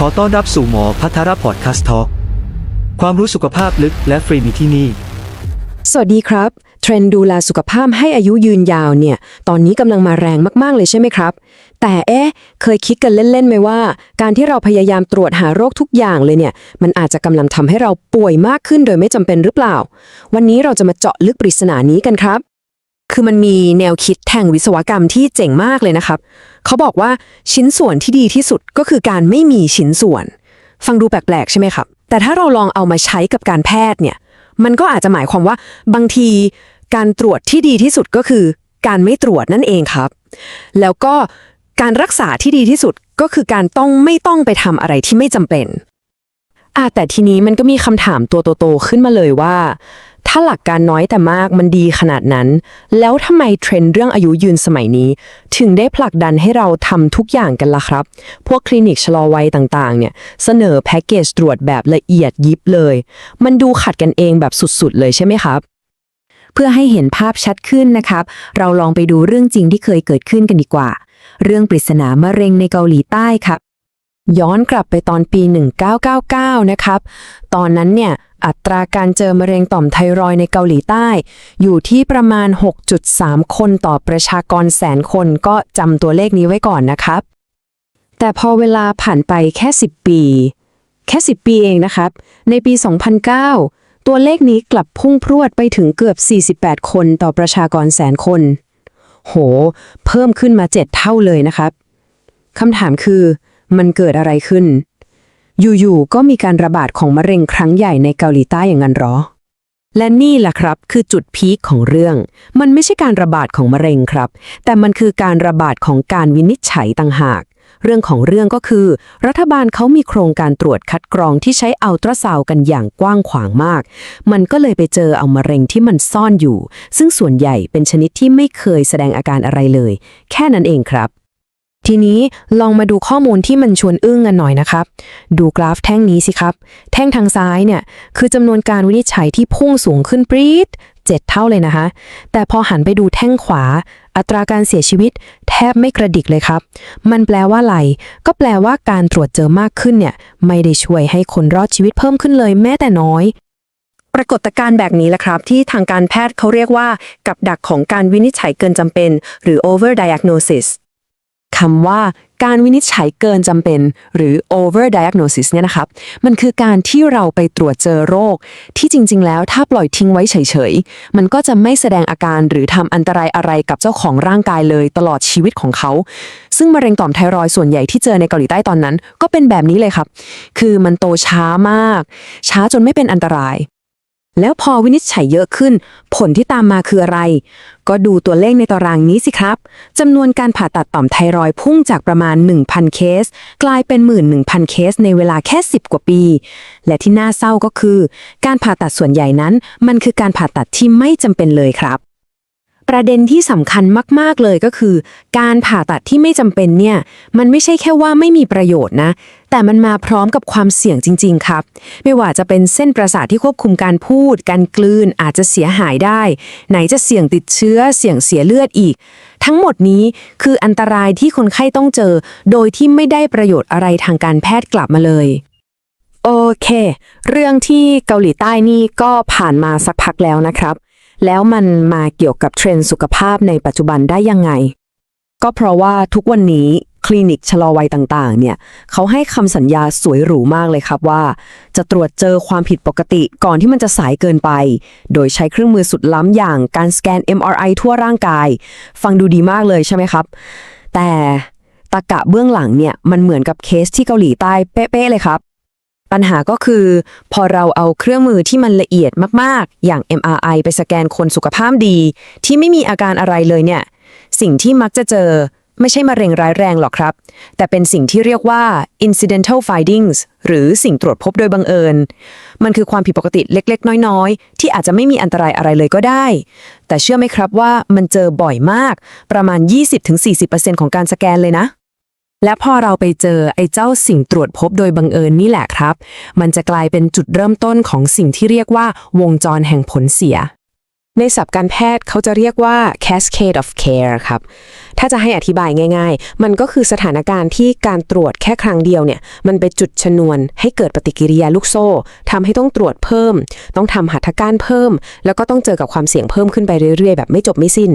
ขอต้อนรับสู่หมอพัทรพอดคาสต์ทอความรู้สุขภาพลึกและฟรีมีที่นี่ สวัสดีครับ เทรนด์ดูแลสุขภาพให้อายุยืนยาวเนี่ย ตอนนี้กำลังมาแรงมาก ๆ เลยใช่ไหมครับ แต่เอ๊ะ เคยคิดกันเล่น ๆ ไหมว่า การที่เราพยายามตรวจหาโรคทุกอย่างเลยเนี่ย มันอาจจะกำลังทำให้เราป่วยมากขึ้นโดยไม่จำเป็นหรือเปล่า วันนี้เราจะมาเจาะลึกปริศนานี้กันครับ คือมันมีแนวคิดแทางวิศวกรรมที่เจ๋งมากเลยนะครับ เขาบอกว่าชิ้นส่วนที่ดีที่สุดก็คือการไม่มีชิ้นส่วน ฟังดูแปลกๆใช่ไหมครับ แต่ถ้าเราลองเอามาใช้กับการแพทย์เนี่ย มันก็อาจจะหมายความว่าบางทีการตรวจที่ดีที่สุดก็คือ การไม่ตรวจนั่นเองครับ แล้วก็การรักษาที่ดีที่สุดก็คือการต้องไม่ต้องไปทำอะไรที่ไม่จำเป็นอะแต่ทีนี้มันก็มีคำถามตัวโตๆขึ้นมาเลยว่า ถ้าหลักการน้อยแต่มากมันดีขนาดนั้น แล้วทำไมเทรนด์เรื่องอายุยืนสมัยนี้ ถึงได้ผลักดันให้เราทำทุกอย่างกันล่ะครับ พวกคลินิกชะลอวัยต่างๆ เนี่ย เสนอแพ็กเกจตรวจแบบละเอียดยิบเลย มันดูขัดกันเองแบบสุดๆ เลยใช่ไหมครับเพื่อให้เห็นภาพชัดขึ้นนะครับ เราลองไปดูเรื่องจริงที่เคยเกิดขึ้นกันดีกว่า เรื่องปริศนามะเร็งในเกาหลีใต้ครับ ย้อนกลับไปตอนปี 1999 นะครับ ตอนนั้นเนี่ย อัตราการเจอมะเร็งต่อมไทรอยในเกาหลีใต้ อยู่ที่ประมาณ 6.3 คนต่อประชากรแสนคนก็จำตัวเลขนี้ไว้ก่อนนะครับ แต่พอเวลาผ่านไปแค่ 10 ปี แค่ 10 ปีเองนะครับ ในปี 2009 ตัวเลขนี้กลับพุ่งพรวดไปถึงเกือบ 48 คนต่อประชากรแสนคน โห เพิ่มขึ้นมา 7 เท่าเลยนะครับคำถามคือ มันเกิดอะไรขึ้น อยู่ๆก็มีการระบาดของมะเร็งครั้งใหญ่ในเกาหลีใต้อย่างนั้นหรอ และนี่แหละครับคือจุดพีคของเรื่อง มันไม่ใช่การระบาดของมะเร็งครับ แต่มันคือการระบาดของการวินิจฉัยต่างหากเรื่องของเรื่องก็คือ รัฐบาลเขามีโครงการตรวจคัดกรองที่ใช้อัลตราซาวกันอย่างกว้างขวางมาก มันก็เลยไปเจอเอามะเร็งที่มันซ่อนอยู่ ซึ่งส่วนใหญ่เป็นชนิดที่ไม่เคยแสดงอาการอะไรเลย แค่นั้นเองครับ ทีนี้ลองมาดูข้อมูลที่มันชวนอึ้งกันหน่อยนะครับ ดูกราฟแท่งนี้สิครับ แท่งทางซ้ายเนี่ย คือจำนวนการวินิจฉัยที่พุ่งสูงขึ้นปรี๊ดเจ็ดเท่าเลยนะคะ แต่พอหันไปดูแท่งขวา อัตราการเสียชีวิตแทบไม่กระดิกเลยครับ มันแปลว่าอะไร ก็แปลว่าการตรวจเจอมากขึ้นเนี่ย ไม่ได้ช่วยให้คนรอดชีวิตเพิ่มขึ้นเลยแม้แต่น้อยปรากฏการณ์แบบนี้แหละครับ ที่ทางการแพทย์เขาเรียกว่า กับดักของการวินิจฉัยเกินจำเป็น หรือ over diagnosis คำว่าการวินิจฉัยเกินจำเป็น หรือ over diagnosis เนี่ยนะครับ มันคือการที่เราไปตรวจเจอโรค ที่จริง ๆ แล้วถ้าปล่อยทิ้งไว้เฉย ๆ มันก็จะไม่แสดงอาการหรือทำอันตรายอะไรกับเจ้าของร่างกายเลยตลอดชีวิตของเขา ซึ่งมะเร็งต่อมไทรอยด์ส่วนใหญ่ที่เจอในเกาหลีใต้ตอนนั้น ก็เป็นแบบนี้เลยครับ คือมันโตช้ามาก ช้าจนไม่เป็นอันตราย แล้วพอวินิจฉัยเยอะขึ้น ผลที่ตามมาคืออะไร ก็ดูตัวเลขในตารางนี้สิครับจำนวนการผ่าตัดต่อมไทรอยด์พุ่งจากประมาณ 1,000 เคส กลายเป็น 11,000 เคสในเวลาแค่ 10 กว่าปี และที่น่าเศร้าก็คือ การผ่าตัดส่วนใหญ่นั้น มันคือการผ่าตัดที่ไม่จำเป็นเลยครับ ประเด็นที่สำคัญมาก ๆ เลยก็คือ การผ่าตัดที่ไม่จำเป็นเนี่ย มันไม่ใช่แค่ว่าไม่มีประโยชน์นะ แต่มันมาพร้อมกับความเสี่ยงจริง ๆ ครับ ไม่ว่าจะเป็นเส้นประสาทที่ควบคุมการพูด การกลืนอาจจะเสียหายได้ ไหนจะเสี่ยงติดเชื้อ เสี่ยงเสียเลือดอีก ทั้งหมดนี้คืออันตรายที่คนไข้ต้องเจอ โดยที่ไม่ได้ประโยชน์อะไรทางการแพทย์กลับมาเลยโอเค เรื่องที่เกาหลีใต้นี่ก็ผ่านมาสักพักแล้วนะครับ แล้วมันมาเกี่ยวกับเทรนด์สุขภาพในปัจจุบันได้ยังไง ก็เพราะว่าทุกวันนี้ คลินิกชะลอวัยต่างๆ เนี่ยเขาให้คำสัญญาสวยหรูมากเลยครับว่า จะตรวจเจอความผิดปกติก่อนที่มันจะสายเกินไป โดยใช้เครื่องมือสุดล้ำอย่างการสแกน MRI ทั่วร่างกาย ฟังดูดีมากเลยใช่ไหมครับ แต่ตะกะเบื้องหลังเนี่ยมันเหมือนกับเคสที่เกาหลีใต้เป๊ะๆเลยครับ ปัญหาก็คือ พอเราเอาเครื่องมือที่มันละเอียดมากๆ อย่าง MRI ไปสแกนคนสุขภาพดี ที่ไม่มีอาการอะไรเลยเนี่ยสิ่งที่มักจะเจอ ไม่ใช่มะเร็งร้ายแรงหรอกครับ แต่เป็นสิ่งที่เรียกว่า incidental findings หรือสิ่งตรวจพบโดยบังเอิญ มันคือความผิดปกติเล็ก ๆ น้อย ๆ ที่อาจจะไม่มีอันตรายอะไรเลยก็ได้ แต่เชื่อไหมครับว่ามันเจอบ่อยมาก ประมาณ 20-40%ของการสแกนเลยนะ และพอเราไปเจอไอ้เจ้าสิ่งตรวจพบโดยบังเอิญนี่แหละครับ มันจะกลายเป็นจุดเริ่มต้นของสิ่งที่เรียกว่า วงจรแห่งผลเสีย ในศัพท์การแพทย์เขาจะเรียกว่า cascade of care ครับ ถ้าจะให้อธิบายง่าย ๆ มันก็คือสถานการณ์ที่การตรวจแค่ครั้งเดียวเนี่ย มันไปจุดชนวนให้เกิดปฏิกิริยาลูกโซ่ทำให้ต้องตรวจเพิ่ม ต้องทำหัตถการเพิ่ม แล้วก็ต้องเจอกับความเสี่ยงเพิ่มขึ้นไปเรื่อยๆ แบบไม่จบไม่สิ้น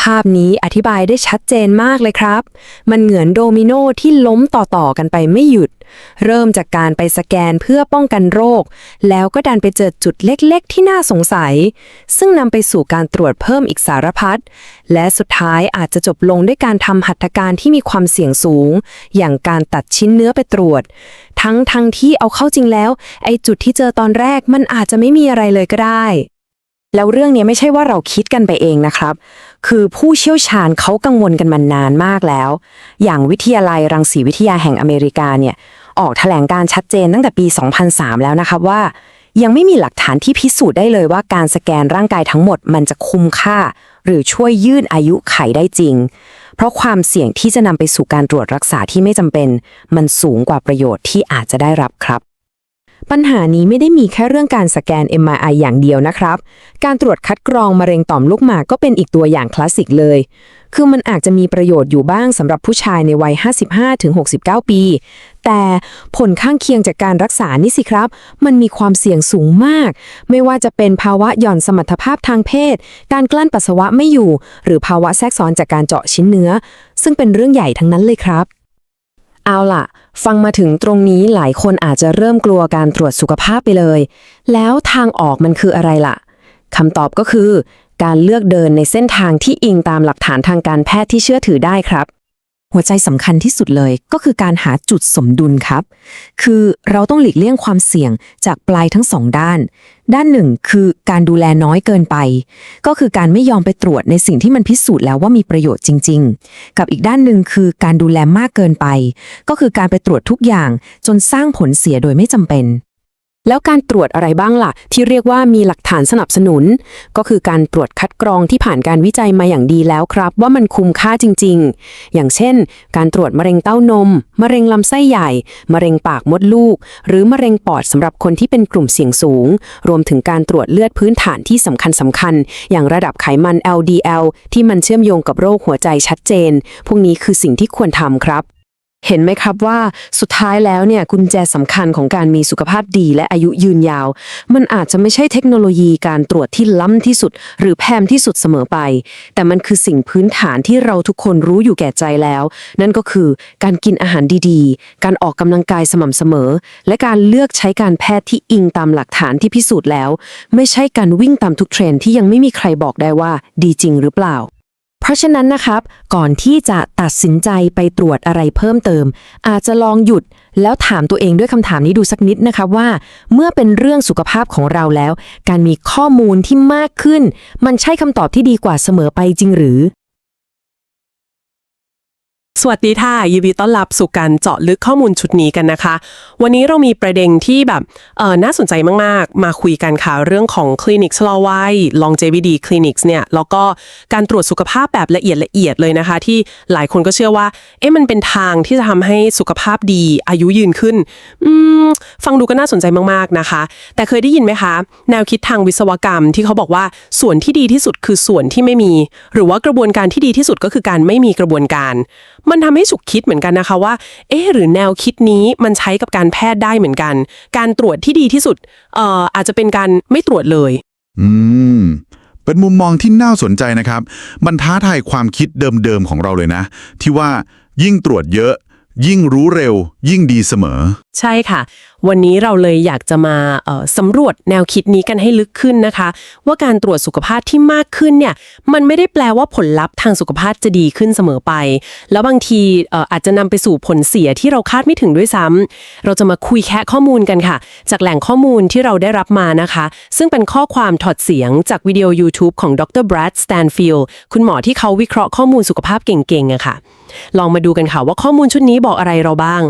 ภาพนี้อธิบายได้ชัดเจนมากเลยครับ มันเหมือนโดมิโนที่ล้มต่อๆกันไปไม่หยุด เริ่มจากการไปสแกนเพื่อป้องกันโรค แล้วก็ดันไปเจอจุดเล็กๆ ที่น่าสงสัย ซึ่งนำไปสู่การตรวจเพิ่มอีกสารพัด และสุดท้ายอาจจะจบลงด้วยการทำหัตถการที่มีความเสี่ยงสูง อย่างการตัดชิ้นเนื้อไปตรวจ ทั้งทั้งที่เอาเข้าจริงแล้ว ไอ้จุดที่เจอตอนแรกมันอาจจะไม่มีอะไรเลยก็ได้ แล้วเรื่องนี้ไม่ใช่ว่าเราคิดกันไปเองนะครับ คือผู้เชี่ยวชาญเขากังวลกันมานานมากแล้ว อย่างวิทยาลัยรังสีวิทยาแห่งอเมริกาเนี่ยออกแถลงการชัดเจนตั้งแต่ปี 2003 แล้วนะครับว่า ยังไม่มีหลักฐานที่พิสูจน์ได้เลยว่าการสแกนร่างกายทั้งหมดมันจะคุ้มค่า หรือช่วยยืดอายุไขได้จริง เพราะความเสี่ยงที่จะนำไปสู่การตรวจรักษาที่ไม่จำเป็น มันสูงกว่าประโยชน์ที่อาจจะได้รับครับ ปัญหานี้ไม่ได้มีแค่เรื่องการสแกน MRI อย่างเดียวนะครับ การตรวจคัดกรองมะเร็งต่อมลูกหมากก็เป็นอีกตัวอย่างคลาสสิกเลย คือมันอาจจะมีประโยชน์อยู่บ้างสำหรับผู้ชายในวัย 55-69 ปี แต่ผลข้างเคียงจากการรักษานี่สิครับ มันมีความเสี่ยงสูงมาก ไม่ว่าจะเป็นภาวะหย่อนสมรรถภาพทางเพศ การกลั้นปัสสาวะไม่อยู่ หรือภาวะแทรกซ้อนจากการเจาะชิ้นเนื้อ ซึ่งเป็นเรื่องใหญ่ทั้งนั้นเลยครับ เอาล่ะ ฟังมาถึงตรงนี้หลายคนอาจจะเริ่มกลัวการตรวจสุขภาพไปเลย แล้วทางออกมันคืออะไรล่ะคำตอบก็คือ การเลือกเดินในเส้นทางที่อิงตามหลักฐานทางการแพทย์ที่เชื่อถือได้ครับ หัวใจสำคัญที่สุดเลยก็คือการหาจุดสมดุลครับ คือเราต้องหลีกเลี่ยงความเสี่ยงจากปลายทั้งสองด้าน ด้านหนึ่งคือการดูแลน้อยเกินไป ก็คือการไม่ยอมไปตรวจในสิ่งที่มันพิสูจน์แล้วว่ามีประโยชน์จริง ๆ กับอีกด้านหนึ่งคือการดูแลมากเกินไป ก็คือการไปตรวจทุกอย่างจนสร้างผลเสียโดยไม่จำเป็น แล้วการตรวจอะไรบ้างล่ะ ที่เรียกว่ามีหลักฐานสนับสนุน ก็คือการตรวจคัดกรองที่ผ่านการวิจัยมาอย่างดีแล้วครับ ว่ามันคุ้มค่าจริง ๆ อย่างเช่น การตรวจมะเร็งเต้านม มะเร็งลำไส้ใหญ่ มะเร็งปากมดลูก หรือมะเร็งปอดสำหรับคนที่เป็นกลุ่มเสี่ยงสูง รวมถึงการตรวจเลือดพื้นฐานที่สำคัญสำคัญๆอย่างระดับไขมัน LDL ที่มันเชื่อมโยงกับโรคหัวใจชัดเจน พวกนี้คือสิ่งที่ควรทำครับ เห็นไหมครับว่าสุดท้ายแล้วเนี่ยกุญแจสำคัญของการมีสุขภาพดีและอายุยืนยาว มันอาจจะไม่ใช่เทคโนโลยีการตรวจที่ล้ำที่สุด หรือแพมที่สุดเสมอไป แต่มันคือสิ่งพื้นฐานที่เราทุกคนรู้อยู่แก่ใจแล้ว นั่นก็คือการกินอาหารดีๆ การออกกำลังกายสม่ำเสมอ และการเลือกใช้การแพทย์ที่อิงตามหลักฐานที่พิสูจน์แล้ว ไม่ใช่การวิ่งตามทุกเทรนที่ยังไม่มีใครบอกได้ว่าดีจริงหรือเปล่า ราะฉะนั้นนะครับ ก่อนที่จะตัดสินใจไปตรวจอะไรเพิ่มเติม อาจจะลองหยุดแล้วถามตัวเองด้วยคำถามนี้ดูสักนิดนะครับว่า เมื่อเป็นเรื่องสุขภาพของเราแล้ว การมีข้อมูลที่มากขึ้น มันใช่คำตอบที่ดีกว่าเสมอไปจริงหรือ สวัสดีค่ะยินดีต้อนรับสู่การเจาะลึกข้อมูลชุดนี้กันนะคะ วันนี้เรามีประเด็นที่แบบเออน่าสนใจมาก ๆ มาคุยกันค่ะเรื่องของคลินิกชะลอวัย longevity clinics เนี่ยแล้วก็การตรวจสุขภาพแบบละเอียดละเอียดเลยนะคะ ที่หลายคนก็เชื่อว่า เอ๊ะมันเป็นทางที่จะทำให้สุขภาพดีอายุยืนขึ้นอืมฟังดูก็น่าสนใจมาก ๆ นะคะ แต่เคยได้ยินไหมคะ แนวคิดทางวิศวกรรมที่เขาบอกว่าส่วนที่ดีที่สุดคือส่วนที่ไม่มี หรือว่ากระบวนการที่ดีที่สุดก็คือการไม่มีกระบวนการมันทำให้ฉุกคิดเหมือนกันนะคะว่า เอ๊หรือแนวคิดนี้มันใช้กับการแพทย์ได้เหมือนกัน การตรวจที่ดีที่สุดเอ่ออาจจะเป็นการไม่ตรวจเลย อืมเป็นมุมมองที่น่าสนใจนะครับ มันท้าทายความคิดเดิมๆของเราเลยนะ ที่ว่ายิ่งตรวจเยอะ ยิ่งรู้เร็ว ยิ่งดีเสมอ ใช่ค่ะ วันนี้เราเลยอยากจะมาสำรวจแนวคิดนี้กันให้ลึกขึ้นนะคะ ว่าการตรวจสุขภาพที่มากขึ้นเนี่ย มันไม่ได้แปลว่าผลลัพธ์ทางสุขภาพจะดีขึ้นเสมอไป แล้วบางทีเอ่ออาจจะนำไปสู่ผลเสียที่เราคาดไม่ถึงด้วยซ้ำเราจะมาคุยแค่ข้อมูลกันค่ะ จากแหล่งข้อมูลที่เราได้รับมานะคะ ซึ่งเป็นข้อความถอดเสียงจากวิดีโอ YouTube ของดร Brad Stanfield คุณหมอที่เขาวิเคราะห์ข้อมูลสุขภาพเก่งๆอะค่ะ ลองมาดูกันค่ะว่าข้อมูลชุดนี้บอกอะไรเราบ้าง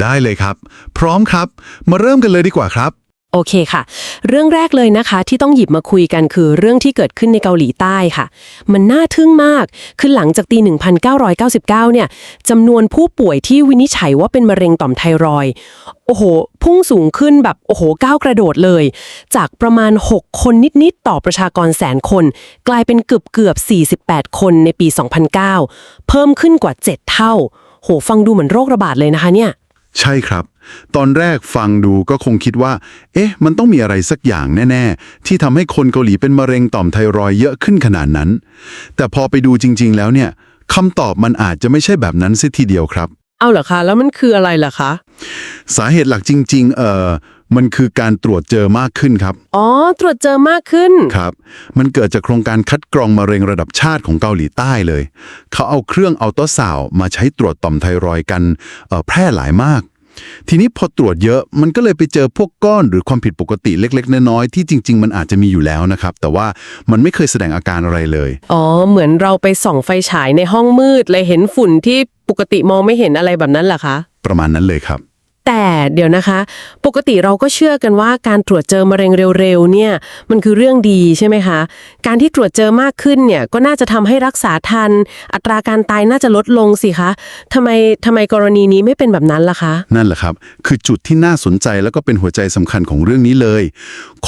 ได้เลยครับ พร้อมครับ มาเริ่มกันเลยดีกว่าครับ โอเคค่ะ เรื่องแรกเลยนะคะที่ต้องหยิบมาคุยกันคือเรื่องที่เกิดขึ้นในเกาหลีใต้ค่ะ มันน่าทึ่งมาก คือหลังจากปี 1999 เนี่ยจำนวนผู้ป่วยที่วินิจฉัยว่าเป็นมะเร็งต่อมไทรอยด์โอ้โห พุ่งสูงขึ้นแบบ โอ้โหก้าวกระโดดเลย จากประมาณ 6 คนนิด ๆ ต่อประชากรแสนคน กลายเป็นเกือบเกือบ 48 คนในปี 2009 เพิ่มขึ้นกว่า 7 เท่า โหฟังดูเหมือนโรคระบาดเลยนะคะเนี่ย ใช่ครับ ตอนแรกฟังดูก็คงคิดว่า เอ๊ะ มันต้องมีอะไรสักอย่างแน่ ๆ ที่ทำให้คนเกาหลีเป็นมะเร็งต่อมไทรอยด์เยอะขึ้นขนาดนั้น แต่พอไปดูจริง ๆ แล้วเนี่ยคำตอบมันอาจจะไม่ใช่แบบนั้นเสียทีเดียวครับ เอาเหรอคะ แล้วมันคืออะไรล่ะคะ สาเหตุหลักจริง ๆ เอ่อ มันคือการตรวจเจอมากขึ้นครับ อ๋อ ตรวจเจอมากขึ้น ครับ มันเกิดจากโครงการคัดกรองมะเร็งระดับชาติของเกาหลีใต้เลย เขาเอาเครื่องอัลตราซาวด์มาใช้ตรวจต่อมไทรอยด์กันเอ่อแพร่หลายมาก ทีนี้พอตรวจเยอะมันก็เลยไปเจอพวกก้อนหรือความผิดปกติเล็ก ๆ น้อยๆที่จริง ๆ มันอาจจะมีอยู่แล้วนะครับ แต่ว่ามันไม่เคยแสดงอาการอะไรเลย อ๋อ เหมือนเราไปส่องไฟฉายในห้องมืดเลยเห็นฝุ่นที่ปกติมองไม่เห็นอะไรแบบนั้นเหรอคะ ประมาณนั้นเลยครับ แต่เดี๋ยวนะคะ ปกติเราก็เชื่อกันว่าการตรวจเจอมะเร็งเร็วๆเนี่ยมันคือเรื่องดีใช่ไหมคะ การที่ตรวจเจอมากขึ้นเนี่ยก็น่าจะทำให้รักษาทัน อัตราการตายน่าจะลดลงสิคะทำไมทำไมกรณีนี้ไม่เป็นแบบนั้นล่ะคะ นั่นแหละครับ คือจุดที่น่าสนใจแล้วก็เป็นหัวใจสำคัญของเรื่องนี้เลย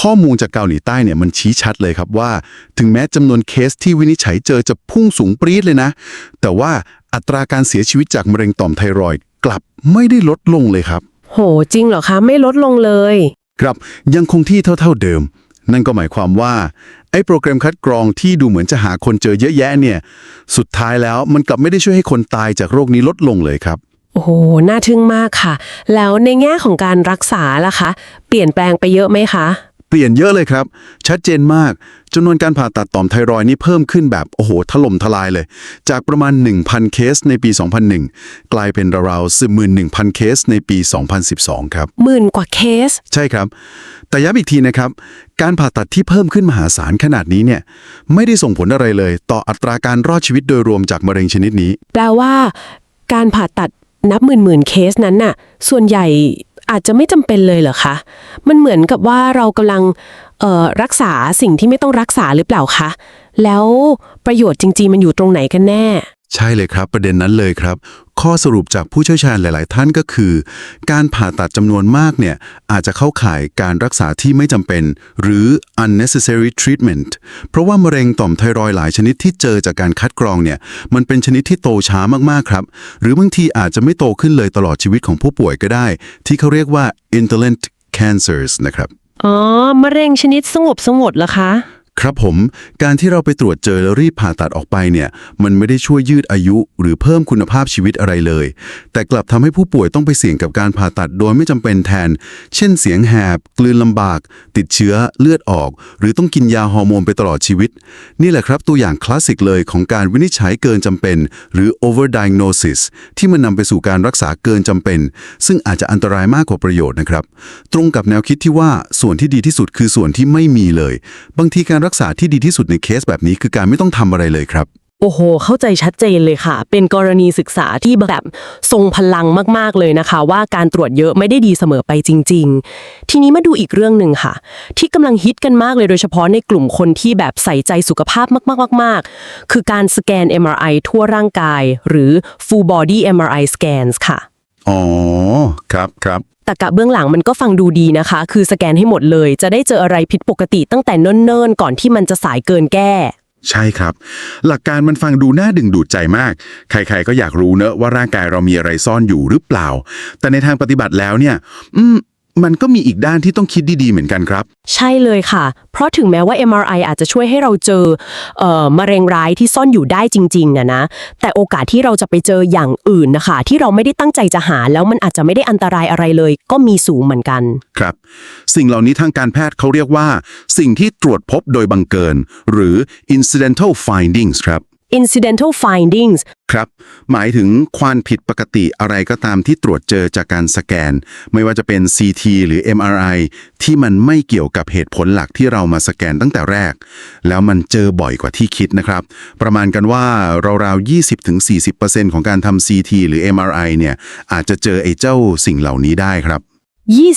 ข้อมูลจากเกาหลีใต้เนี่ยมันชี้ชัดเลยครับว่า ถึงแม้จำนวนเคสที่วินิจฉัยเจอจะพุ่งสูงปรี๊ดเลยนะ แต่ว่าอัตราการเสียชีวิตจากมะเร็งต่อมไทรอยด์กลับไม่ได้ลดลงเลยครับ โห จริงเหรอคะ ไม่ลดลงเลย ครับยังคงที่เท่าๆเดิม นั่นก็หมายความว่า ไอ้โปรแกรมคัดกรองที่ดูเหมือนจะหาคนเจอเยอะแยะเนี่ย สุดท้ายแล้วมันกลับไม่ได้ช่วยให้คนตายจากโรคนี้ลดลงเลยครับ โอ้โห น่าทึ่งมากค่ะ แล้วในแง่ของการรักษาล่ะคะ เปลี่ยนแปลงไปเยอะไหมคะ เปลี่ยนเยอะเลยครับ ชัดเจนมากจำนวนการผ่าตัดต่อมไทรอยด์นี่เพิ่มขึ้นแบบโอ้โหถล่มทลายเลย จากประมาณ 1,000 เคสในปี 2001 กลายเป็นราวๆ11,000เคสในปี 2012 ครับหมื่นกว่าเคส ใช่ครับ แต่ย้ำอีกทีนะครับ การผ่าตัดที่เพิ่มขึ้นมหาศาลขนาดนี้เนี่ยไม่ได้ส่งผลอะไรเลย ต่ออัตราการรอดชีวิตโดยรวมจากมะเร็งชนิดนี้ แปลว่า การผ่าตัดนับหมื่นหมื่นๆเคสนั้นน่ะ ส่วนใหญ่ อาจจะไม่จำเป็นเลยเหรอคะ มันเหมือนกับว่าเรากำลังรักษาสิ่งที่ไม่ต้องรักษาหรือเปล่าคะ แล้วประโยชน์จริง ๆ มันอยู่ตรงไหนกันแน่ ใช่เลยครับ ประเด็นนั้นเลยครับ ข้อสรุปจากผู้เชี่ยวชาญหลาย ๆ ท่านก็คือ การผ่าตัดจำนวนมากเนี่ยอาจจะเข้าข่ายการรักษาที่ไม่จำเป็น หรือ unnecessary treatment เพราะว่ามะเร็งต่อมไทรอยด์หลายชนิดที่เจอจากการคัดกรองเนี่ยมันเป็นชนิดที่โตช้ามาก ๆ ครับ หรือบางทีอาจจะไม่โตขึ้นเลยตลอดชีวิตของผู้ป่วยก็ได้ ที่เขาเรียกว่า indolent cancers นะครับ อ๋อ มะเร็งชนิดสงบสงบเหรอคะ ครับผม การที่เราไปตรวจเจอแล้วรีบผ่าตัดออกไปเนี่ย มันไม่ได้ช่วยยืดอายุ หรือเพิ่มคุณภาพชีวิตอะไรเลย แต่กลับทำให้ผู้ป่วยต้องไปเสี่ยงกับการผ่าตัดโดยไม่จำเป็นแทน เช่นเสียงแหบ กลืนลำบาก ติดเชื้อเลือดออก หรือต้องกินยาฮอร์โมนไปตลอดชีวิต นี่แหละครับตัวอย่างคลาสสิกเลยของการวินิจฉัยเกินจำเป็น หรือ overdiagnosis ที่มันนำไปสู่การรักษาเกินจำเป็น ซึ่งอาจจะอันตรายมากกว่าประโยชน์นะครับ ตรงกับแนวคิดที่ว่าส่วนที่ดีที่สุดคือส่วนที่ไม่มีเลย บางทีการรักษาที่ดีที่สุดในเคสแบบนี้คือการไม่ต้องทำอะไรเลยครับ โอ้โห เข้าใจชัดเจนเลยค่ะ เป็นกรณีศึกษาที่แบบทรงพลังมาก ๆ เลยนะคะ ว่าการตรวจเยอะไม่ได้ดีเสมอไปจริง ๆ ทีนี้มาดูอีกเรื่องหนึ่งค่ะ ที่กำลังฮิตกันมากเลยโดยเฉพาะในกลุ่มคนที่แบบใส่ใจสุขภาพมาก ๆ ๆ ๆ คือการสแกน MRI ทั่วร่างกาย หรือ full body MRI scans ค่ะ อ๋อ ครับครับแต่กะเบื้องหลังมันก็ฟังดูดีนะคะ คือสแกนให้หมดเลย จะได้เจออะไรผิดปกติตั้งแต่เนิ่นๆ ก่อนที่มันจะสายเกินแก้ ใช่ครับ หลักการมันฟังดูน่าดึงดูดใจมาก ใครๆก็อยากรู้เนอะว่าร่างกายเรามีอะไรซ่อนอยู่หรือเปล่า แต่ในทางปฏิบัติแล้วเนี่ย อืม มันก็มีอีกด้านที่ต้องคิดดีๆเหมือนกันครับ ใช่เลยค่ะ เพราะถึงแม้ว่า MRI อาจจะช่วยให้เราเจอเอ่อมะเร็งร้ายที่ซ่อนอยู่ได้จริงๆอะนะ แต่โอกาสที่เราจะไปเจออย่างอื่นนะคะ ที่เราไม่ได้ตั้งใจจะหา แล้วมันอาจจะไม่ได้อันตรายอะไรเลย ก็มีสูงเหมือนกัน ครับ สิ่งเหล่านี้ทางการแพทย์เขาเรียกว่า สิ่งที่ตรวจพบโดยบังเกินหรือ incidental findings ครับ incidental findings ครับ หมายถึงความผิดปกติอะไรก็ตามที่ตรวจเจอจากการสแกน ไม่ว่าจะเป็น CT หรือ MRI ที่มันไม่เกี่ยวกับเหตุผลหลักที่เรามาสแกนตั้งแต่แรก แล้วมันเจอบ่อยกว่าที่คิดนะครับ ประมาณกันว่าราวๆ 20-40%ของการทำ CT หรือ MRI เนี่ยอาจจะเจอไอ้เจ้าสิ่งเหล่านี้ได้ครับ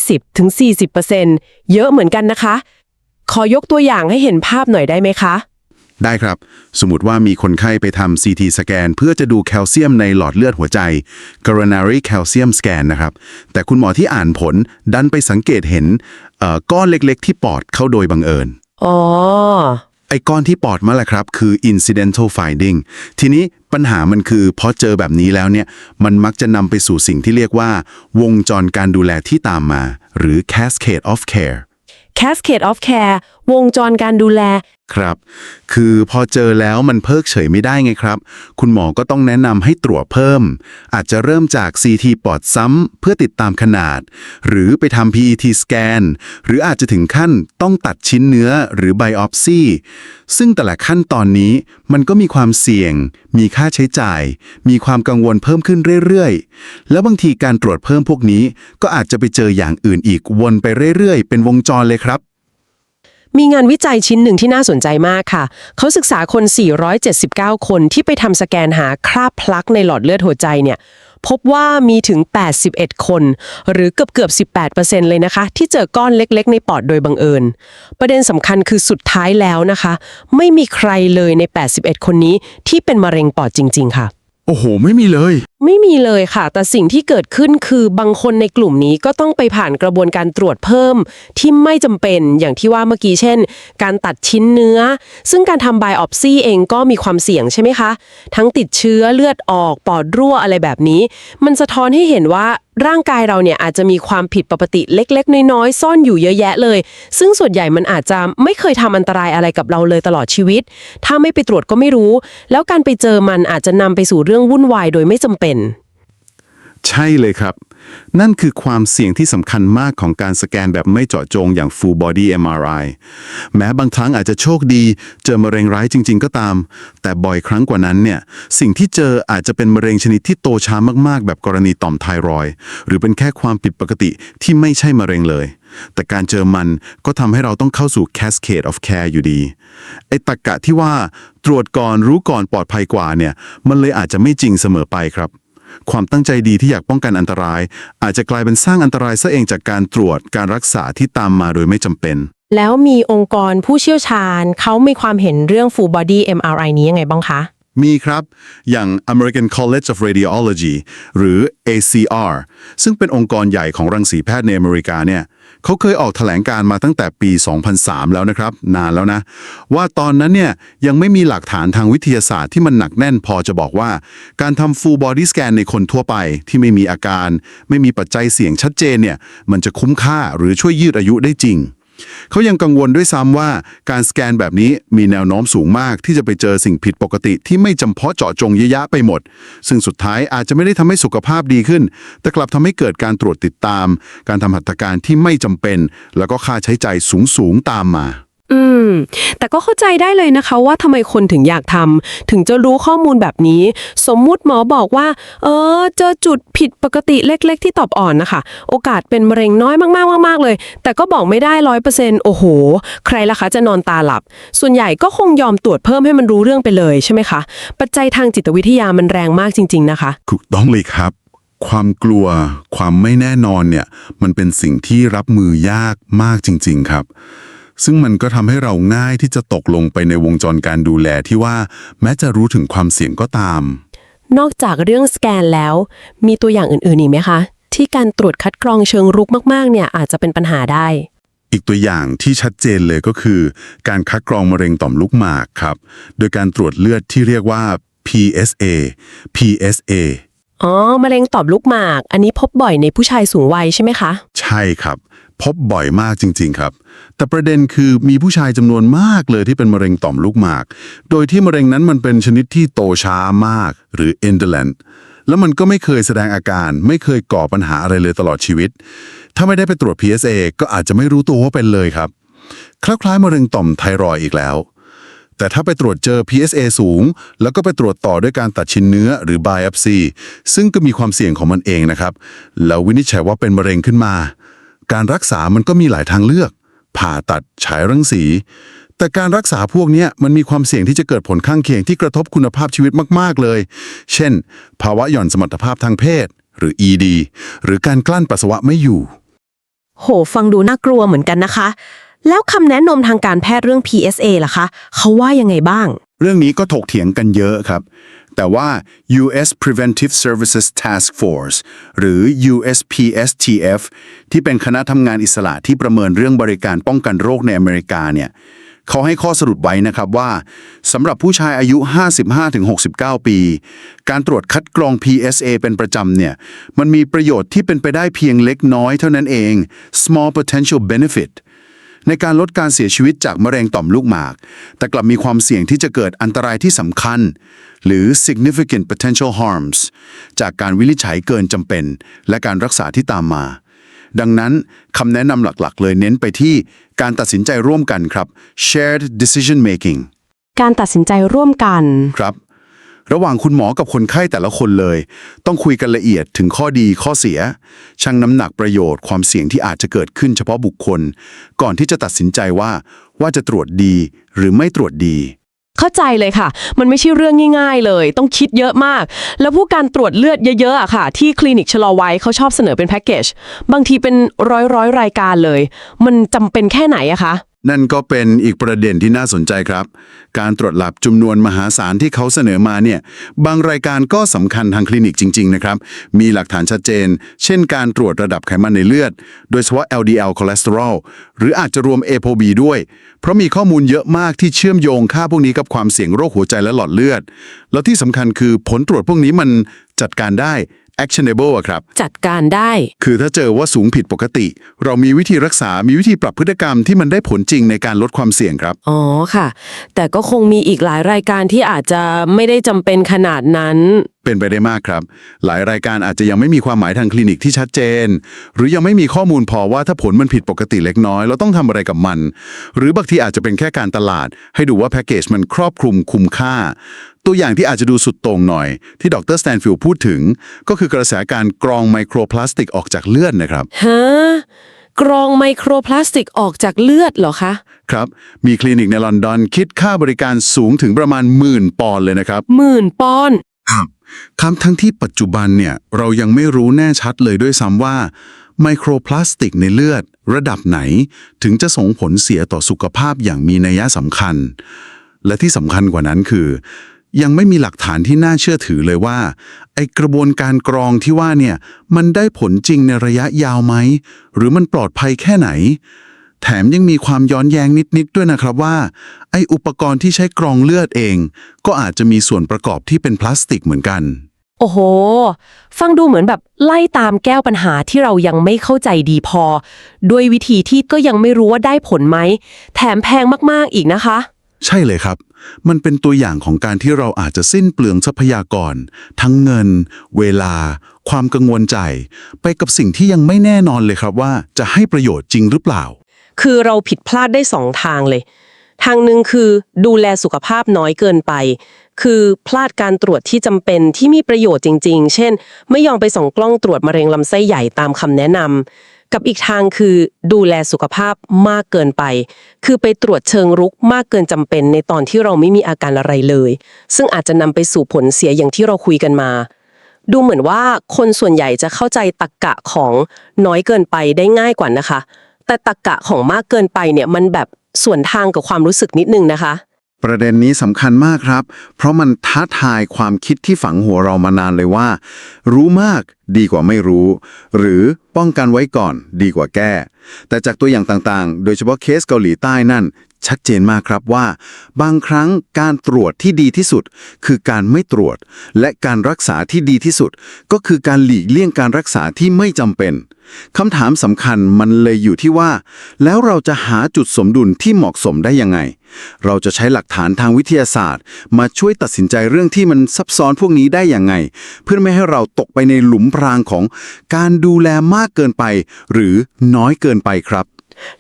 20-40%เยอะเหมือนกันนะคะ ขอยกตัวอย่างให้เห็นภาพหน่อยได้ไหมคะ ได้ครับ สมมติว่ามีคนไข้ไปทำ CT สแกน เพื่อจะดูแคลเซียมในหลอดเลือดหัวใจ coronary calcium scan นะครับ แต่คุณหมอที่อ่านผลดันไปสังเกตเห็นเอ่อก้อนเล็กๆ ที่ปอดเข้าโดยบังเอิญ อ๋อ ไอ้ก้อนที่ปอดมาแหละครับ คือ incidental finding ทีนี้ปัญหามันคือพอเจอแบบนี้แล้วเนี่ย มันมักจะนำไปสู่สิ่งที่เรียกว่า วงจรการดูแลที่ตามมา หรือ cascade of care Cascade of Care วงจรการดูแล ครับ คือพอเจอแล้วมันเพิกเฉยไม่ได้ไงครับ คุณหมอก็ต้องแนะนำให้ตรวจเพิ่ม อาจจะเริ่มจาก CT ปอดซ้ำเพื่อติดตามขนาด หรือไปทำ PET scan หรืออาจจะถึงขั้นต้องตัดชิ้นเนื้อหรือ biopsy ซึ่งแต่ละขั้นตอนนี้มันก็มีความเสี่ยง มีค่าใช้จ่าย มีความกังวลเพิ่มขึ้นเรื่อยๆ แล้วบางทีการตรวจเพิ่มพวกนี้ ก็อาจจะไปเจออย่างอื่นอีกวนไปเรื่อยๆ เป็นวงจรเลยครับ มีงานวิจัยชิ้นหนึ่งที่น่าสนใจมากค่ะ เขาศึกษาคน 479 คนที่ไปทำสแกนหาคราบพลักในหลอดเลือดหัวใจเนี่ย พบว่ามีถึง 81 คน หรือเกือบเกือบ 18%เลยนะคะ ที่เจอก้อนเล็กๆ ในปอดโดยบังเอิญ ประเด็นสำคัญคือสุดท้ายแล้วนะคะ ไม่มีใครเลยใน 81 คนนี้ที่เป็นมะเร็งปอดจริง ๆ ค่ะ โอ้โห ไม่มีเลยไม่มีเลยค่ะ แต่สิ่งที่เกิดขึ้นคือบางคนในกลุ่มนี้ก็ต้องไปผ่านกระบวนการตรวจเพิ่ม ที่ไม่จำเป็นอย่างที่ว่าเมื่อกี้เช่น การตัดชิ้นเนื้อ ซึ่งการทำไบออปซี่เองก็มีความเสี่ยงใช่ไหมคะ ทั้งติดเชื้อเลือดออก ปอดรั่วอะไรแบบนี้ มันสะท้อนให้เห็นว่าร่างกายเราเนี่ยอาจจะมีความผิดปกติเล็ก ๆ น้อยๆซ่อนอยู่เยอะแยะเลย ซึ่งส่วนใหญ่มันอาจจะไม่เคยทำอันตรายอะไรกับเราเลยตลอดชีวิต ถ้าไม่ไปตรวจก็ไม่รู้ แล้วการไปเจอมันอาจจะนำไปสู่เรื่องวุ่นวายโดยไม่จำเป็นใช่เลยครับ นั่นคือความเสี่ยงที่สำคัญมากของการสแกนแบบไม่เจาะจงอย่าง full body MRI แม้บางครั้งอาจจะโชคดี เจอมะเร็งร้ายจริง ๆ ก็ตาม แต่บ่อยครั้งกว่านั้นเนี่ย สิ่งที่เจออาจจะเป็นมะเร็งชนิดที่โตช้ามากๆ แบบกรณีต่อมไทรอยหรือเป็นแค่ความผิดปกติที่ไม่ใช่มะเร็งเลย แต่การเจอมันก็ทำให้เราต้องเข้าสู่ cascade of care อยู่ดี ไอ้ตรกกะที่ว่าตรวจก่อนรู้ก่อนปลอดภัยกว่าเนี่ย มันเลยอาจจะไม่จริงเสมอไปครับ ความตั้งใจดีที่อยากป้องกันอันตราย อาจจะกลายเป็นสร้างอันตรายซะเองจากการตรวจการรักษาที่ตามมาโดยไม่จำเป็น แล้วมีองค์กรผู้เชี่ยวชาญเขามีความเห็นเรื่อง full body MRI นี้ยังไงบ้างคะ มีครับ อย่าง American College of Radiology หรือ ACR ซึ่งเป็นองค์กรใหญ่ของรังสีแพทย์ในอเมริกาเนี่ยเขาเคยออกแถลงการมาตั้งแต่ปี 2003 แล้วนะครับ นานแล้วนะ ว่าตอนนั้นเนี่ยยังไม่มีหลักฐานทางวิทยาศาสตร์ที่มันหนักแน่นพอจะบอกว่า การทำ full body scan ในคนทั่วไปที่ไม่มีอาการ ไม่มีปัจจัยเสี่ยงชัดเจนเนี่ยมันจะคุ้มค่าหรือช่วยยืดอายุได้จริง เขายังกังวลด้วยซ้ำว่าการสแกนแบบนี้มีแนวโน้มสูงมากที่จะไปเจอสิ่งผิดปกติที่ไม่จำเพาะเจาะจงเยอะแยะไปหมด ซึ่งสุดท้ายอาจจะไม่ได้ทำให้สุขภาพดีขึ้น แต่กลับทำให้เกิดการตรวจติดตาม การทำหัตถการที่ไม่จำเป็น แล้วก็ค่าใช้จ่ายสูงๆตามมา อืม แต่ก็เข้าใจได้เลยนะคะว่าทำไมคนถึงอยากทำถึงจะรู้ข้อมูลแบบนี้ สมมุติหมอบอกว่า เออ เจอจุดผิดปกติเล็ก ๆ ที่ตอบอ่อนนะคะ โอกาสเป็นมะเร็งน้อยมากๆมากๆเลย แต่ก็บอกไม่ได้ร้อยเปอร์เซ็นต์โอ้โห ใครล่ะคะจะนอนตาหลับ ส่วนใหญ่ก็คงยอมตรวจเพิ่มให้มันรู้เรื่องไปเลยใช่ไหมคะ ปัจจัยทางจิตวิทยามันแรงมากจริง ๆ นะคะ ถูกต้องเลยครับ ความกลัว ความไม่แน่นอนเนี่ย มันเป็นสิ่งที่รับมือยากมากจริง ๆ ครับ ซึ่งมันก็ทำให้เราง่ายที่จะตกลงไปในวงจรการดูแลที่ว่า แม้จะรู้ถึงความเสี่ยงก็ตาม นอกจากเรื่องสแกนแล้ว มีตัวอย่างอื่นๆอีกไหมคะ ที่การตรวจคัดกรองเชิงรุกมากๆ เนี่ยอาจจะเป็นปัญหาได้ อีกตัวอย่างที่ชัดเจนเลยก็คือ การคัดกรองมะเร็งต่อมลูกหมากครับ โดยการตรวจเลือดที่เรียกว่า PSA PSA อ๋อ มะเร็งตอบลูกหมาก อันนี้พบบ่อยในผู้ชายสูงวัยใช่ไหมคะ ใช่ครับ พบบ่อยมากจริง ๆ ครับ แต่ประเด็นคือมีผู้ชายจำนวนมากเลยที่เป็นมะเร็งต่อมลูกหมาก โดยที่มะเร็งนั้นมันเป็นชนิดที่โตช้ามากหรือ indolent แล้วมันก็ไม่เคยแสดงอาการ ไม่เคยก่อปัญหาอะไรเลยตลอดชีวิต ถ้าไม่ได้ไปตรวจ PSA ก็อาจจะไม่รู้ตัวว่าเป็นเลยครับ คล้ายๆมะเร็งต่อมไทรอยอีกแล้ว แต่ถ้าไปตรวจเจอ PSA สูง แล้วก็ไปตรวจต่อด้วยการตัดชิ้นเนื้อหรือ biopsy ซึ่งก็มีความเสี่ยงของมันเองนะครับ แล้ววินิจฉัยว่าเป็นมะเร็งขึ้นมา การรักษามันก็มีหลายทางเลือก ผ่าตัดฉายรังสี แต่การรักษาพวกเนี้ยมันมีความเสี่ยงที่จะเกิดผลข้างเคียงที่กระทบคุณภาพชีวิตมาก ๆ เลย เช่น ภาวะหย่อนสมรรถภาพทางเพศ หรือ ED หรือการกลั้นปัสสาวะไม่อยู่ โห ฟังดูน่ากลัวเหมือนกันนะคะ แล้วคำแนะนำทางการแพทย์เรื่อง PSA ล่ะคะ เขาว่ายังไงบ้าง เรื่องนี้ก็ถกเถียงกันเยอะครับ แต่ว่า U.S. Preventive Services Task Force หรือ USPSTF ที่เป็นคณะทำงานอิสระที่ประเมินเรื่องบริการป้องกันโรคในอเมริกาเนี่ยเขาให้ข้อสรุปไว้นะครับว่าสำหรับผู้ชายอายุ 55-69 ปี การตรวจคัดกรอง PSA เป็นประจำเนี่ย มันมีประโยชน์ที่เป็นไปได้เพียงเล็กน้อยเท่านั้นเอง small potential benefit ในการลดการเสียชีวิตจากมะเร็งต่อมลูกหมาก แต่กลับมีความเสี่ยงที่จะเกิดอันตรายที่สำคัญ หรือ significant potential harms จากการวินิจฉัยเกินจำเป็น และการรักษาที่ตามมา ดังนั้นคำแนะนำหลักๆ เลยเน้นไปที่การตัดสินใจร่วมกันครับ shared decision making การตัดสินใจร่วมกัน ครับ ระหว่างคุณหมอกับคนไข้แต่ละคนเลย ต้องคุยกันละเอียดถึงข้อดีข้อเสีย ชั่งน้ำหนักประโยชน์ความเสี่ยงที่อาจจะเกิดขึ้นเฉพาะบุคคล ก่อนที่จะตัดสินใจว่า ว่าจะตรวจดีหรือไม่ตรวจดี เข้าใจเลยค่ะ มันไม่ใช่เรื่องง่ายๆเลย ต้องคิดเยอะมาก แล้วผู้การตรวจเลือดเยอะๆอะค่ะ ที่คลินิกชะลอไว้เขาชอบเสนอเป็นแพ็กเกจบางทีเป็นร้อยร้อยๆรายการเลย มันจำเป็นแค่ไหนอะคะ นั่นก็เป็นอีกประเด็นที่น่าสนใจครับ การตรวจหลับจำนวนมหาศาลที่เขาเสนอมาเนี่ย บางรายการก็สำคัญทางคลินิกจริง ๆ นะครับ มีหลักฐานชัดเจน เช่นการตรวจระดับไขมันในเลือด โดยเฉพาะ LDL คอเลสเตอรอลหรืออาจจะรวม ApoB ด้วย เพราะมีข้อมูลเยอะมากที่เชื่อมโยงค่าพวกนี้กับความเสี่ยงโรคหัวใจและหลอดเลือด แล้วที่สำคัญคือผลตรวจพวกนี้มันจัดการได้ actionable อะครับ จัดการได้ คือถ้าเจอว่าสูงผิดปกติ เรามีวิธีรักษา มีวิธีปรับพฤติกรรมที่มันได้ผลจริงในการลดความเสี่ยงครับ อ๋อค่ะ แต่ก็คงมีอีกหลายรายการที่อาจจะไม่ได้จำเป็นขนาดนั้น เป็นไปได้มากครับ หลายรายการอาจจะยังไม่มีความหมายทางคลินิกที่ชัดเจน หรือยังไม่มีข้อมูลพอว่าถ้าผลมันผิดปกติเล็กน้อย เราต้องทำอะไรกับมัน หรือบางทีอาจจะเป็นแค่การตลาด ให้ดูว่าแพ็กเกจมันครอบคลุมคุ้มค่า ตัวอย่างที่อาจจะดูสุดโต่งหน่อย ที่ดรสแตนฟิลด์พูดถึง ก็คือกระแสการกรองไมโครพลาสติกออกจากเลือดนะครับฮะกรองไมโครพลาสติกออกจากเลือดเหรอคะ ครับ มีคลินิกในลอนดอนคิดค่าบริการสูงถึงประมาณหมื่นปอนด์เลยนะครับหมื่นปอนด์ครับครับทั้งที่ปัจจุบันเนี่ยเรายังไม่รู้แน่ชัดเลยด้วยซ้ำว่าไมโครพลาสติกในเลือด ระดับไหน ถึงจะส่งผลเสียต่อสุขภาพอย่างมีนัยสำคัญ และที่สำคัญกว่านั้นคือ ยังไม่มีหลักฐานที่น่าเชื่อถือเลยว่า ไอกระบวนการกรองที่ว่าเนี่ยมันได้ผลจริงในระยะยาวไหม หรือมันปลอดภัยแค่ไหน แถมยังมีความย้อนแย้งนิด ๆ ด้วยนะครับว่า ไออุปกรณ์ที่ใช้กรองเลือดเอง ก็อาจจะมีส่วนประกอบที่เป็นพลาสติกเหมือนกัน โอ้โห ฟังดูเหมือนแบบไล่ตามแก้วปัญหาที่เรายังไม่เข้าใจดีพอ ด้วยวิธีที่ก็ยังไม่รู้ว่าได้ผลไหม แถมแพงมากๆอีกนะคะ ใช่เลยครับ มันเป็นตัวอย่างของการที่เราอาจจะสิ้นเปลืองทรัพยากร ทั้งเงิน เวลา ความกังวลใจ ไปกับสิ่งที่ยังไม่แน่นอนเลยครับว่าจะให้ประโยชน์จริงหรือเปล่า คือเราผิดพลาดได้สองทางเลย ทางหนึ่งคือดูแลสุขภาพน้อยเกินไป คือพลาดการตรวจที่จำเป็นที่มีประโยชน์จริง ๆ เช่น ไม่ยอมไปส่องกล้องตรวจมะเร็งลำไส้ใหญ่ตามคำแนะนำ กับอีกทางคือดูแลสุขภาพมากเกินไป คือไปตรวจเชิงรุกมากเกินจำเป็นในตอนที่เราไม่มีอาการอะไรเลย ซึ่งอาจจะนำไปสู่ผลเสียอย่างที่เราคุยกันมา ดูเหมือนว่าคนส่วนใหญ่จะเข้าใจตักกะของน้อยเกินไปได้ง่ายกว่านะคะ แต่ตักกะของมากเกินไปเนี่ยมันแบบส่วนทางกับความรู้สึกนิดนึงนะคะ ประเด็นนี้สำคัญมากครับ เพราะมันท้าทายความคิดที่ฝังหัวเรามานานเลยว่า รู้มากดีกว่าไม่รู้ หรือป้องกันไว้ก่อนดีกว่าแก้ แต่จากตัวอย่างต่างๆ โดยเฉพาะเคสเกาหลีใต้นั่น ชัดเจนมากครับว่า บางครั้งการตรวจที่ดีที่สุด คือการไม่ตรวจ และการรักษาที่ดีที่สุด ก็คือการหลีกเลี่ยงการรักษาที่ไม่จำเป็นคำถามสำคัญมันเลยอยู่ที่ว่า แล้วเราจะหาจุดสมดุลที่เหมาะสมได้ยังไง เราจะใช้หลักฐานทางวิทยาศาสตร์ มาช่วยตัดสินใจเรื่องที่มันซับซ้อนพวกนี้ได้ยังไง เพื่อไม่ให้เราตกไปในหลุมพรางของการดูแลมากเกินไป หรือน้อยเกินไปครับ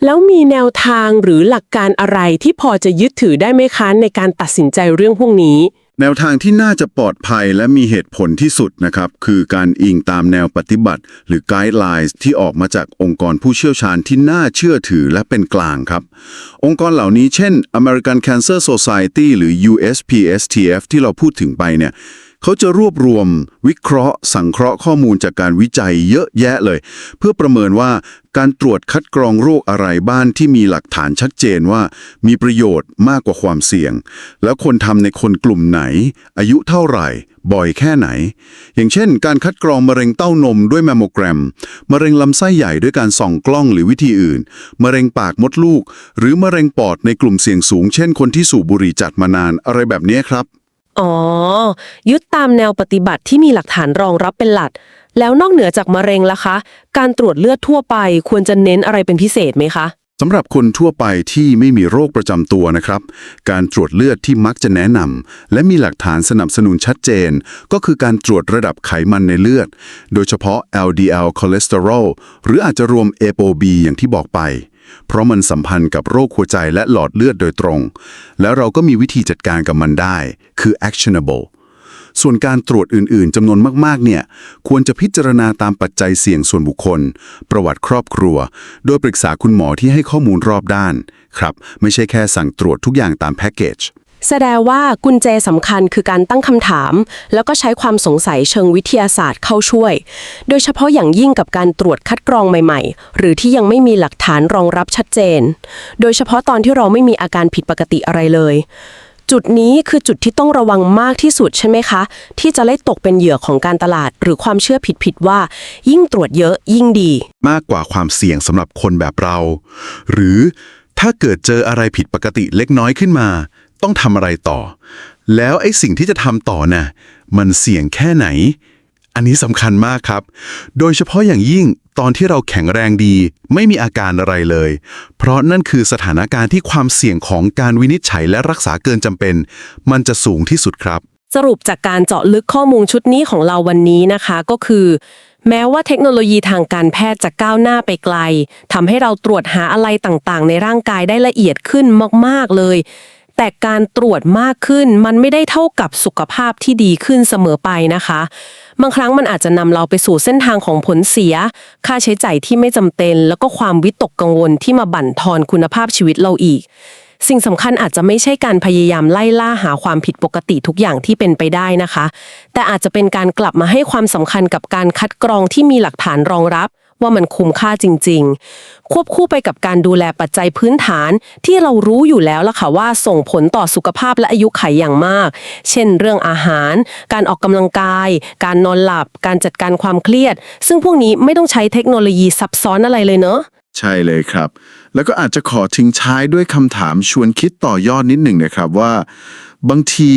แล้วมีแนวทางหรือหลักการอะไรที่พอจะยึดถือได้ไหมคะในการตัดสินใจเรื่องพวกนี้ แนวทางที่น่าจะปลอดภัยและมีเหตุผลที่สุดนะครับ คือการอิงตามแนวปฏิบัติ หรือ guidelines ที่ออกมาจากองค์กรผู้เชี่ยวชาญที่น่าเชื่อถือและเป็นกลางครับ องค์กรเหล่านี้เช่น American Cancer Society หรือ USPSTF ที่เราพูดถึงไปเนี่ย เขาจะรวบรวม วิเคราะห์ สังเคราะห์ข้อมูลจากการวิจัยเยอะแยะเลย เพื่อประเมินว่าการตรวจคัดกรองโรคอะไรบ้านที่มีหลักฐานชัดเจนว่า มีประโยชน์มากกว่าความเสี่ยง แล้วคนทำในคนกลุ่มไหน อายุเท่าไหร่ บ่อยแค่ไหน อย่างเช่น การคัดกรองมะเร็งเต้านมด้วยแมมโมแกรม มะเร็งลำไส้ใหญ่ด้วยการส่องกล้องหรือวิธีอื่น มะเร็งปากมดลูก หรือมะเร็งปอดในกลุ่มเสี่ยงสูง เช่น คนที่สูบบุหรี่จัดมานานอะไรแบบนี้ครับ อ๋อ ยึดตามแนวปฏิบัติที่มีหลักฐานรองรับเป็นหลัก แล้วนอกเหนือจากมะเร็งล่ะคะ การตรวจเลือดทั่วไปควรจะเน้นอะไรเป็นพิเศษไหมคะ สำหรับคนทั่วไปที่ไม่มีโรคประจำตัวนะครับ การตรวจเลือดที่มักจะแนะนำและมีหลักฐานสนับสนุนชัดเจน ก็คือการตรวจระดับไขมันในเลือด โดยเฉพาะ LDL คอเลสเตอรอลหรืออาจจะรวม ApoB อย่างที่บอกไป เพราะมันสัมพันธ์กับโรคหัวใจและหลอดเลือดโดยตรง แล้วเราก็มีวิธีจัดการกับมันได้ คือ actionable ส่วนการตรวจอื่น ๆจำนวนมาก ๆ เนี่ย ควรจะพิจารณาตามปัจจัยเสี่ยงส่วนบุคคล ประวัติครอบครัว โดยปรึกษาคุณหมอที่ให้ข้อมูลรอบด้าน ครับ ไม่ใช่แค่สั่งตรวจทุกอย่างตามแพ็กเกจ แสดงว่ากุญแจสำคัญคือการตั้งคำถาม แล้วก็ใช้ความสงสัยเชิงวิทยาศาสตร์เข้าช่วย โดยเฉพาะอย่างยิ่งกับการตรวจคัดกรองใหม่ๆ หรือที่ยังไม่มีหลักฐานรองรับชัดเจน โดยเฉพาะตอนที่เราไม่มีอาการผิดปกติอะไรเลย จุดนี้คือจุดที่ต้องระวังมากที่สุดใช่ไหมคะ ที่จะไล่ตกเป็นเหยื่อของการตลาด หรือความเชื่อผิดๆว่า ยิ่งตรวจเยอะยิ่งดี มากกว่าความเสี่ยงสำหรับคนแบบเรา หรือถ้าเกิดเจออะไรผิดปกติเล็กน้อยขึ้นมา ต้องทำอะไรต่อ แล้วไอ้สิ่งที่จะทำต่อน่ะมันเสี่ยงแค่ไหน อันนี้สำคัญมากครับ โดยเฉพาะอย่างยิ่งตอนที่เราแข็งแรงดี ไม่มีอาการอะไรเลย เพราะนั่นคือสถานการณ์ที่ความเสี่ยงของการวินิจฉัยและรักษาเกินจำเป็น มันจะสูงที่สุดครับ สรุปจากการเจาะลึกข้อมูลชุดนี้ของเราวันนี้นะคะก็คือ แม้ว่าเทคโนโลยีทางการแพทย์จะก้าวหน้าไปไกลทำให้เราตรวจหาอะไรต่างๆ ในร่างกายได้ละเอียดขึ้นมากๆเลย แต่การตรวจมากขึ้นมันไม่ได้เท่ากับสุขภาพที่ดีขึ้นเสมอไปนะคะ บางครั้งมันอาจจะนำเราไปสู่เส้นทางของผลเสีย ค่าใช้จ่ายที่ไม่จำเป็น แล้วก็ความวิตกกังวลที่มาบั่นทอนคุณภาพชีวิตเราอีก สิ่งสำคัญอาจจะไม่ใช่การพยายามไล่ล่าหาความผิดปกติทุกอย่างที่เป็นไปได้นะคะ แต่อาจจะเป็นการกลับมาให้ความสำคัญกับการคัดกรองที่มีหลักฐานรองรับ ว่ามันคุ้มค่าจริง ๆ ควบคู่ไปกับการดูแลปัจจัยพื้นฐานที่เรารู้อยู่แล้วล่ะค่ะว่าส่งผลต่อสุขภาพและอายุขัยอย่างมาก เช่น เรื่องอาหาร การออกกำลังกาย การนอนหลับ การจัดการความเครียด ซึ่งพวกนี้ไม่ต้องใช้เทคโนโลยีซับซ้อนอะไรเลยเนอะใช่เลยครับ แล้วก็อาจจะขอทิ้งท้ายด้วยคำถามชวนคิดต่อยอดนิดหนึ่งนะครับว่า บางที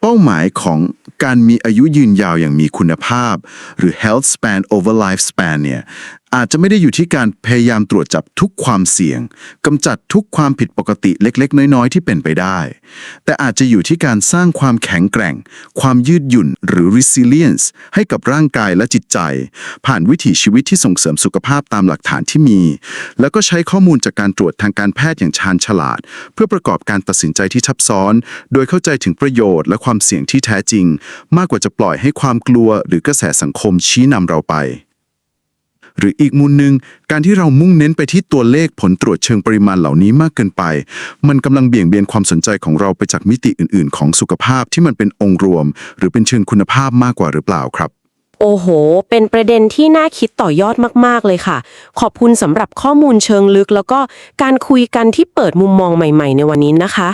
เป้าหมายของการมีอายุยืนยาวอย่างมีคุณภาพ หรือ health span over life span เนี่ย อาจจะไม่ได้อยู่ที่การพยายามตรวจจับทุกความเสี่ยงกำจัดทุกความผิดปกติเล็ก ๆ น้อย ๆ ที่เป็นไปได้ แต่อาจจะอยู่ที่การสร้างความแข็งแกร่ง ความยืดหยุ่นหรือ resilience ให้กับร่างกายและจิตใจ ผ่านวิถีชีวิตที่ส่งเสริมสุขภาพตามหลักฐานที่มี แล้วก็ใช้ข้อมูลจากการตรวจทางการแพทย์อย่างชาญฉลาด เพื่อประกอบการตัดสินใจที่ซับซ้อน โดยเข้าใจถึงประโยชน์และความเสี่ยงที่แท้จริง มากกว่าจะปล่อยให้ความกลัว หรือกระแสสังคมชี้นำเราไป หรืออีกมุมหนึ่งการที่เรามุ่งเน้นไปที่ตัวเลขผลตรวจเชิงปริมาณเหล่านี้มากเกินไป มันกำลังเบี่ยงเบนความสนใจของเราไปจากมิติอื่น ๆ ของสุขภาพที่มันเป็นองค์รวม หรือเป็นเชิงคุณภาพมากกว่าหรือเปล่าครับโอ้โห เป็นประเด็นที่น่าคิดต่อยอดมาก ๆ เลยค่ะ ขอบคุณสำหรับข้อมูลเชิงลึก แล้วก็การคุยกันที่เปิดมุมมองใหม่ ๆ ในวันนี้นะคะ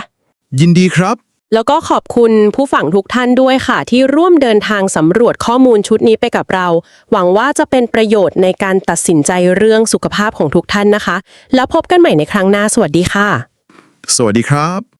ยินดีครับ แล้วก็ขอบคุณผู้ฟังทุกท่านด้วยค่ะ ที่ร่วมเดินทางสำรวจข้อมูลชุดนี้ไปกับเรา หวังว่าจะเป็นประโยชน์ในการตัดสินใจเรื่องสุขภาพของทุกท่านนะคะ แล้วพบกันใหม่ในครั้งหน้าสวัสดีค่ะ สวัสดีครับ